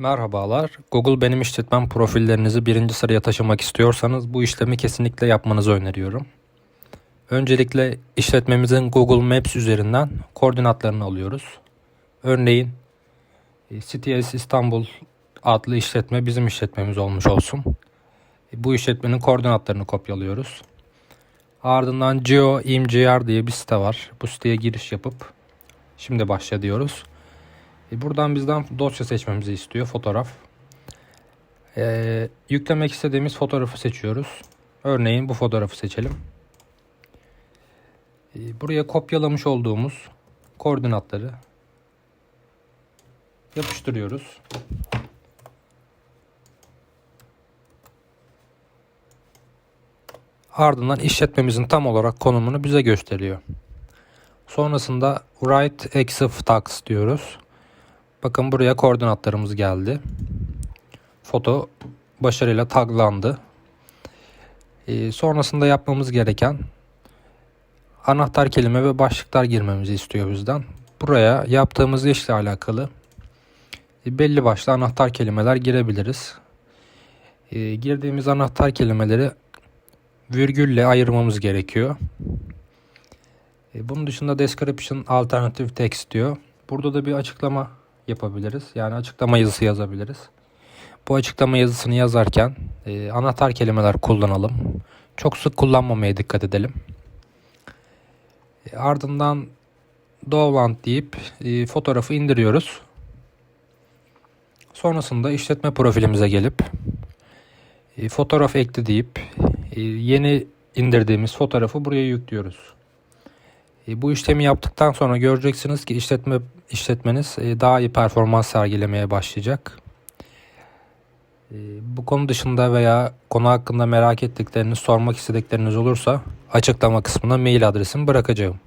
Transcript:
Merhabalar. Google Benim İşletmem profillerinizi birinci sıraya taşımak istiyorsanız bu işlemi kesinlikle yapmanızı öneriyorum. Öncelikle işletmemizin Google Maps üzerinden koordinatlarını alıyoruz. Örneğin e, CTS İstanbul adlı işletme bizim işletmemiz olmuş olsun. E, Bu işletmenin koordinatlarını kopyalıyoruz. Ardından GeoImgr diye bir site var. Bu siteye giriş yapıp şimdi başla diyoruz. E, Buradan bizden dosya seçmemizi istiyor. Fotoğraf. Ee, yüklemek istediğimiz fotoğrafı seçiyoruz. Örneğin bu fotoğrafı seçelim. Ee, buraya kopyalamış olduğumuz koordinatları yapıştırıyoruz. Ardından işletmemizin tam olarak konumunu bize gösteriyor. Sonrasında write exif tags diyoruz. Bakın buraya koordinatlarımız geldi. Foto başarıyla taglandı. Ee, sonrasında yapmamız gereken anahtar kelime ve başlıklar girmemizi istiyor bizden. Buraya yaptığımız işle alakalı e, belli başlı anahtar kelimeler girebiliriz. Ee, girdiğimiz anahtar kelimeleri virgülle ayırmamız gerekiyor. E, Bunun dışında description alternative text diyor. Burada da bir açıklama yapabiliriz. Yani açıklama yazısı yazabiliriz. Bu açıklama yazısını yazarken e, anahtar kelimeler kullanalım. Çok sık kullanmamaya dikkat edelim. E, ardından download deyip e, fotoğrafı indiriyoruz. Sonrasında işletme profilimize gelip e, fotoğraf ekle deyip e, yeni indirdiğimiz fotoğrafı buraya yüklüyoruz. E, Bu işlemi yaptıktan sonra göreceksiniz ki işletme işletmeniz e, daha iyi performans sergilemeye başlayacak. E, Bu konu dışında veya konu hakkında merak ettikleriniz, sormak istedikleriniz olursa açıklama kısmına mail adresimi bırakacağım.